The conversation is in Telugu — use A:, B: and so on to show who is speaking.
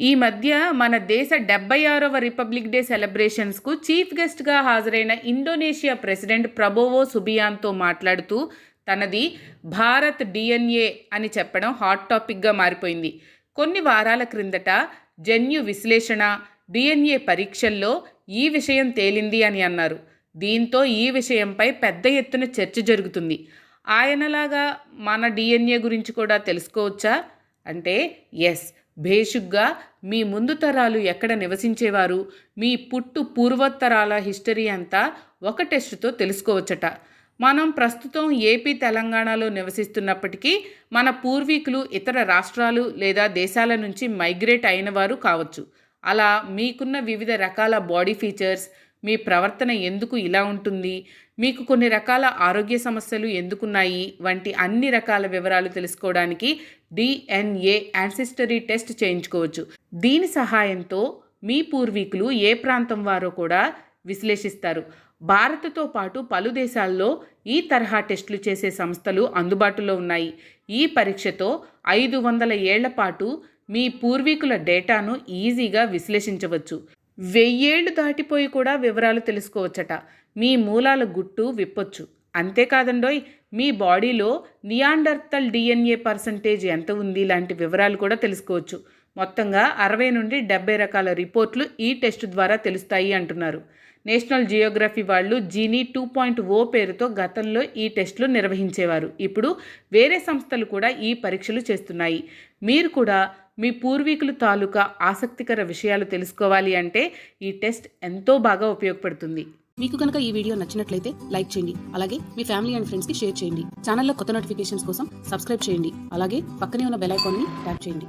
A: ఈ మధ్య మన దేశ డెబ్బై ఆరవ రిపబ్లిక్ డే సెలబ్రేషన్స్కు చీఫ్ గెస్ట్గా హాజరైన ఇండోనేషియా ప్రెసిడెంట్ ప్రబోవో సుబియాన్తో మాట్లాడుతూ తనది భారత్ డిఎన్ఏ అని చెప్పడం హాట్ టాపిక్గా మారిపోయింది. కొన్ని వారాల క్రిందట జన్యు విశ్లేషణ డిఎన్ఏ పరీక్షల్లో ఈ విషయం తేలింది అని అన్నారు. దీంతో ఈ విషయంపై పెద్ద ఎత్తున చర్చ జరుగుతుంది. ఆయనలాగా మన డిఎన్ఏ గురించి కూడా తెలుసుకోవచ్చా? అంటే ఎస్. భేషుగ్గా మీ ముందు తరాలు ఎక్కడ నివసించేవారు? మీ పుట్టు పూర్వోత్తరాల హిస్టరీ అంతా ఒక టెస్టుతో తెలుసుకోవచ్చట. మనం ప్రస్తుతం ఏపీ తెలంగాణలో నివసిస్తున్నప్పటికీ మన పూర్వీకులు ఇతర రాష్ట్రాలు లేదా దేశాల నుంచి మైగ్రేట్ అయినవారు కావచ్చు. అలా మీకున్న వివిధ రకాల బాడీ ఫీచర్స్ మీ ప్రవర్తన ఎందుకు ఇలా ఉంటుంది? మీకు కొన్ని రకాల ఆరోగ్య సమస్యలు ఎందుకున్నాయి? వంటి అన్ని రకాల వివరాలు తెలుసుకోవడానికి డిఎన్ఏ యాన్సిస్టరీ టెస్ట్ చేయించుకోవచ్చు. దీని సహాయంతో మీ పూర్వీకులు ఏ ప్రాంతం వారో కూడా విశ్లేషిస్తారు. భారత్తో పాటు పలు దేశాల్లో ఈ తరహా టెస్టులు చేసే సంస్థలు అందుబాటులో ఉన్నాయి. ఈ పరీక్షతో ఐదు వందల ఏళ్ళ పాటు మీ పూర్వీకుల డేటాను ఈజీగా విశ్లేషించవచ్చు. వెయ్యేళ్ళు దాటిపోయి కూడా వివరాలు తెలుసుకోవచ్చట. మీ మూలాల గుట్టు విప్పొచ్చు. అంతేకాదండోయ్ మీ బాడీలో నియాండర్తల్ డిఎన్ఏ పర్సంటేజ్ ఎంత ఉంది? లాంటి వివరాలు కూడా తెలుసుకోవచ్చు. మొత్తంగా అరవై నుండి డెబ్బై రకాల రిపోర్ట్లు ఈ టెస్ట్ ద్వారా తెలుస్తాయి అంటున్నారు. నేషనల్ జియోగ్రఫీ వాళ్ళు జీనీ టూ పాయింట్ ఓ పేరుతో గతంలో ఈ టెస్టులు నిర్వహించేవారు. ఇప్పుడు వేరే సంస్థలు కూడా ఈ పరీక్షలు చేస్తున్నాయి. మీరు కూడా మీ పూర్వీకులు తాలూకా ఆసక్తికర విషయాలు తెలుసుకోవాలి అంటే ఈ టెస్ట్ ఎంతో బాగా ఉపయోగపడుతుంది.
B: మీకు కనుక ఈ వీడియో నచ్చినట్లయితే లైక్ చేయండి. అలాగే మీ ఫ్యామిలీ అండ్ ఫ్రెండ్స్కి షేర్ చేయండి. ఛానల్లో కొత్త నోటిఫికేషన్స్ కోసం సబ్స్క్రైబ్ చేయండి. అలాగే పక్కనే ఉన్న బెల్ ఐకాన్ని ట్యాప్ చేయండి.